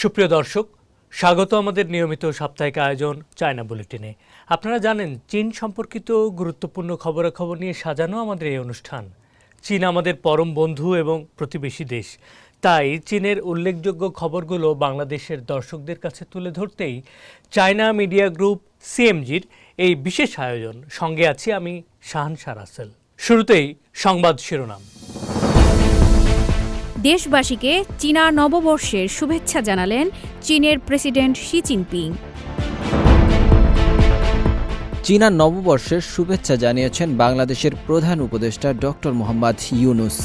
সুপ্রিয় দর্শক, স্বাগত আমাদের নিয়মিত সাপ্তাহিক আয়োজন চায়না বুলেটিনে। আপনারা জানেন, চীন সম্পর্কিত গুরুত্বপূর্ণ খবরাখবর নিয়ে সাজানো আমাদের এই অনুষ্ঠান। চীন আমাদের পরম বন্ধু এবং প্রতিবেশী দেশ। তাই চীনের উল্লেখযোগ্য খবরগুলো বাংলাদেশের দর্শকদের কাছে তুলে ধরতেই চায়না মিডিয়া গ্রুপ সিএমজির এই বিশেষ আয়োজন। সঙ্গে আছি আমি শাহানশা রাসেল। শুরুতেই সংবাদ শিরোনাম। দেশবাসীকে চীনা নববর্ষের শুভেচ্ছা জানালেন চীনের প্রেসিডেন্ট শি জিনপিং। চীনা নববর্ষের শুভেচ্ছা জানিয়েছেন বাংলাদেশের প্রধান উপদেষ্টা ডক্টর মোহাম্মদ ইউনুস।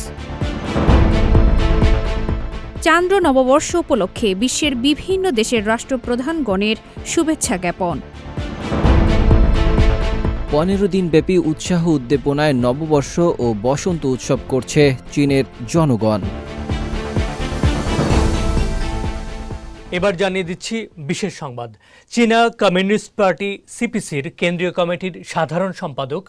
চান্দ্র নববর্ষ উপলক্ষে বিশ্বের বিভিন্ন দেশের রাষ্ট্রপ্রধানগণের শুভেচ্ছা জ্ঞাপন। পনেরো দিনব্যাপী উৎসাহ উদ্দীপনায় নববর্ষ ও বসন্ত উৎসব করছে চীনের জনগণ। এবার জানিয়ে দিচ্ছি বিশেষ সংবাদ। চীনা কমিউনিস্ট পার্টি সিপিসির কেন্দ্রীয় কমিটির সাধারণ সম্পাদক,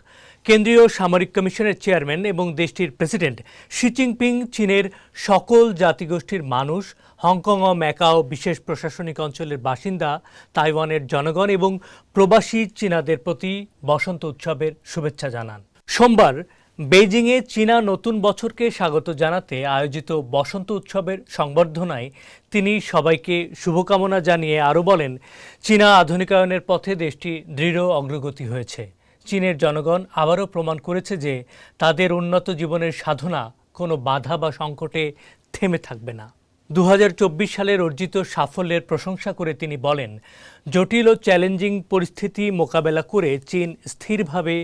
কেন্দ্রীয় সামরিক কমিশনের চেয়ারম্যান এবং দেশটির প্রেসিডেন্ট শি জিনপিং, চীনের সকল জাতিগোষ্ঠীর মানুষ, হংকং ও ম্যাকাও বিশেষ প্রশাসনিক অঞ্চলের বাসিন্দা, তাইওয়ানের জনগণ এবং প্রবাসী চীনাদের প্রতি বসন্ত উৎসবের শুভেচ্ছা জানান। সোমবার বেইজিংয়ে চীনা নতুন বছরকে স্বাগত জানাতে আয়োজিত বসন্ত উৎসবের সংবর্ধনায় তিনি সবাইকে শুভকামনা জানিয়ে আরও বলেন, চীনা আধুনিকায়নের পথে দেশটি দৃঢ় অগ্রগতি হয়েছে। চীনের জনগণ আবারও প্রমাণ করেছে যে তাদের উন্নত জীবনের সাধনা কোনো বাধা বা সংকটে থেমে থাকবে না। দু হাজার চব্বিশ সালের অর্জিত সাফল্যের প্রশংসা করে তিনি বলেন, জটিল ও চ্যালেঞ্জিং পরিস্থিতি মোকাবেলা করে চীন স্থিরভাবে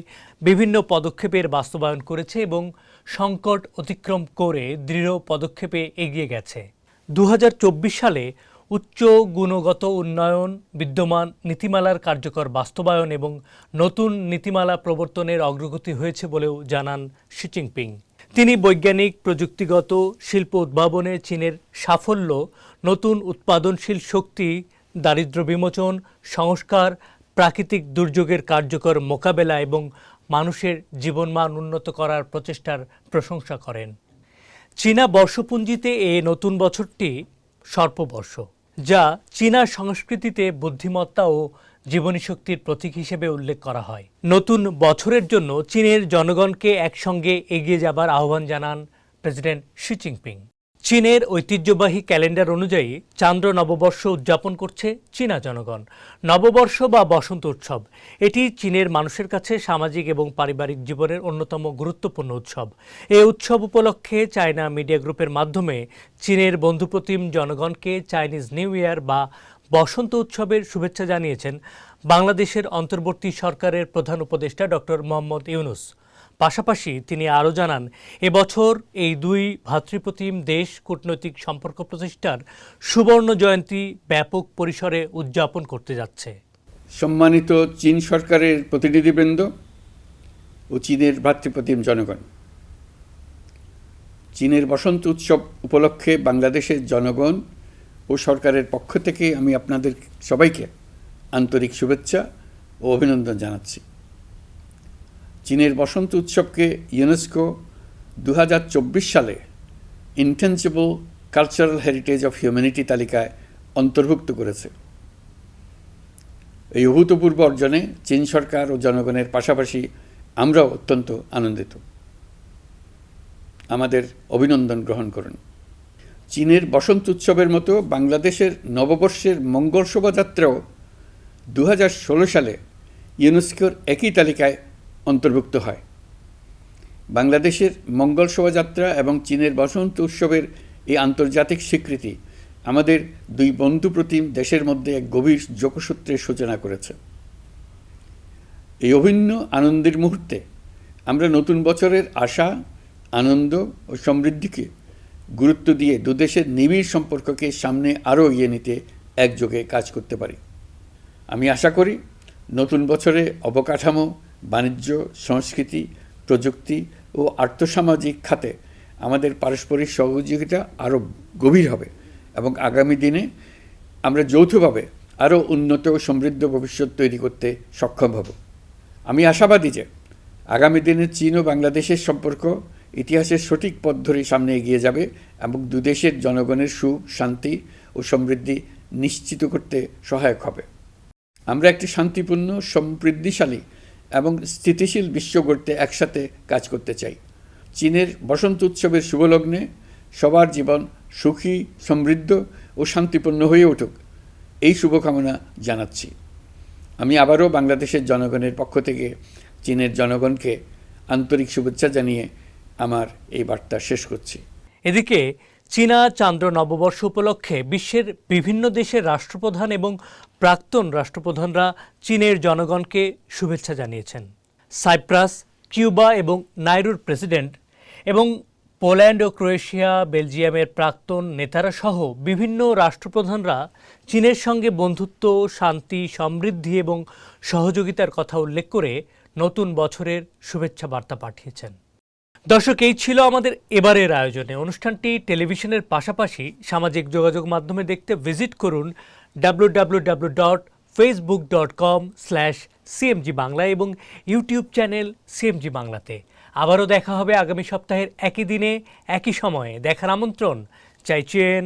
বিভিন্ন পদক্ষেপের বাস্তবায়ন করেছে এবং সংকট অতিক্রম করে দৃঢ় পদক্ষেপে এগিয়ে গেছে। দু হাজার চব্বিশ সালে উচ্চ গুণগত উন্নয়ন, বিদ্যমান নীতিমালার কার্যকর বাস্তবায়ন এবং নতুন নীতিমালা প্রবর্তনের অগ্রগতি হয়েছে বলেও জানান শি জিনপিং তিনি বৈজ্ঞানিক, প্রযুক্তিগত শিল্প উদ্ভাবনে চীনের সাফল্য, নতুন উৎপাদনশীল শক্তি দারিদ্র্য বিমোচন, সংস্কার, প্রাকৃতিক দুর্যোগের কার্যকর মোকাবেলা এবং মানুষের জীবনমান উন্নত করার প্রচেষ্টার প্রশংসা করেন। চীনা বর্ষপঞ্জিতে এ নতুন বছরটি সর্পবর্ষ, যা চীনা সংস্কৃতিতে বুদ্ধিমত্তা ও জীবনী শক্তির প্রতীক হিসেবে উল্লেখ করা হয়। নতুন বছরের জন্য চীনের জনগণকে একসঙ্গে এগিয়ে যাবার আহ্বান জানান প্রেসিডেন্ট শি জিনপিং। চীনের ঐতিহ্যবাহী ক্যালেন্ডার অনুযায়ী চান্দ্র নববর্ষ উদযাপন করছে চীনা জনগণ। নববর্ষ বা বসন্ত উৎসব, এটি চীনের মানুষের কাছে সামাজিক এবং পারিবারিক জীবনের অন্যতম গুরুত্বপূর্ণ উৎসব। এই উৎসব উপলক্ষে চায়না মিডিয়া গ্রুপের মাধ্যমে চীনের বন্ধুপ্রতিম জনগণকে চাইনিজ নিউ ইয়ার বা বসন্ত উৎসবের শুভেচ্ছা জানিয়েছেন বাংলাদেশের অন্তর্বর্তী সরকারের প্রধান উপদেষ্টা ডক্টর মোহাম্মদ ইউনুস। পাশাপাশি তিনি আরও জানান, এবছর এই দুই ভ্রাতৃপ্রতিম দেশ কূটনৈতিক সম্পর্ক প্রতিষ্ঠার সুবর্ণ জয়ন্তী ব্যাপক পরিসরে উদযাপন করতে যাচ্ছে। সম্মানিত চীন সরকারের প্রতিনিধিবৃন্দ ও চীনের ভ্রাতৃপ্রতিম জনগণ, চীনের বসন্ত উৎসব উপলক্ষে বাংলাদেশের জনগণ ও সরকারের পক্ষ থেকে আমি আপনাদের সবাইকে আন্তরিক শুভেচ্ছা ও অভিনন্দন জানাচ্ছি। চীনের বসন্ত উৎসবকে ইউনেস্কো দু হাজার চব্বিশ সালে intangible cultural heritage of humanity তালিকায় অন্তর্ভুক্ত করেছে। এই অভূতপূর্ব অর্জনে চীন সরকার ও জনগণের পাশাপাশি আমরাও অত্যন্ত আনন্দিত। আমাদের অভিনন্দন গ্রহণ করুন। চীনের বসন্ত উৎসবের মতো বাংলাদেশের নববর্ষের মঙ্গল শোভাযাত্রাও দু হাজার ষোলো সালে ইউনেস্কোর একই তালিকায় অন্তর্ভুক্ত হয়। বাংলাদেশের মঙ্গল শোভাযাত্রা এবং চীনের বসন্ত উৎসবের এই আন্তর্জাতিক স্বীকৃতি আমাদের দুই বন্ধুপ্রতিম দেশের মধ্যে এক গভীর যোগসূত্রের সূচনা করেছে। এই অভিন্ন আনন্দের মুহূর্তে আমরা নতুন বছরের আশা, আনন্দ ও সমৃদ্ধিকে গুরুত্ব দিয়ে দুদেশের নিবিড় সম্পর্ককে সামনে আরও এগিয়ে নিতে একযোগে কাজ করতে পারি। আমি আশা করি নতুন বছরে অবকাঠামো, বাণিজ্য, সংস্কৃতি, প্রযুক্তি ও আর্থসামাজিক খাতে আমাদের পারস্পরিক সহযোগিতা আরও গভীর হবে এবং আগামী দিনে আমরা যৌথভাবে আরও উন্নত ও সমৃদ্ধ ভবিষ্যৎ তৈরি করতে সক্ষম হব। আমি আশাবাদী যে আগামী দিনে চীন ও বাংলাদেশের সম্পর্ক ইতিহাসের সঠিক পথ ধরে সামনে এগিয়ে যাবে এবং দুদেশের জনগণের সুখ, শান্তি ও সমৃদ্ধি নিশ্চিত করতে সহায়ক হবে। আমরা একটি শান্তিপূর্ণ, সমৃদ্ধিশালী এবং স্থিতিশীল বিশ্ব গড়তে একসাথে কাজ করতে চাই। চীনের বসন্ত উৎসবের শুভলগ্নে সবার জীবন সুখী, সমৃদ্ধ ও শান্তিপূর্ণ হয়ে উঠুক, এই শুভকামনা জানাচ্ছি। আমি আবারও বাংলাদেশের জনগণের পক্ষ থেকে চীনের জনগণকে আন্তরিক শুভেচ্ছা জানিয়ে আমার এই বার্তা শেষ করছি। এদিকে চীনা চান্দ্র নববর্ষ উপলক্ষে বিশ্বের বিভিন্ন দেশের রাষ্ট্রপ্রধান এবং প্রাক্তন রাষ্ট্রপ্রধানরা চীনের জনগণকে শুভেচ্ছা জানিয়েছেন। সাইপ্রাস, কিউবা এবং নাইরুর প্রেসিডেন্ট এবং পোল্যান্ড ও ক্রোয়েশিয়া, বেলজিয়ামের প্রাক্তন নেতারা সহ বিভিন্ন রাষ্ট্রপ্রধানরা চীনের সঙ্গে বন্ধুত্ব, শান্তি, সমৃদ্ধি এবং সহযোগিতার কথা উল্লেখ করে নতুন বছরের শুভেচ্ছা বার্তা পাঠিয়েছেন। দর্শক, এই ছিল আমাদের এবারের আয়োজনে। অনুষ্ঠানটি টেলিভিশনের পাশাপাশি সামাজিক যোগাযোগ মাধ্যমে দেখতে ভিজিট করুন W dot Facebook dot com slash CMG Bangla এবং ইউটিউব চ্যানেল সিএমজি বাংলাতে। আবারও দেখা হবে আগামী সপ্তাহের একই দিনে, একই সময়ে। দেখার আমন্ত্রণ, চাইছেন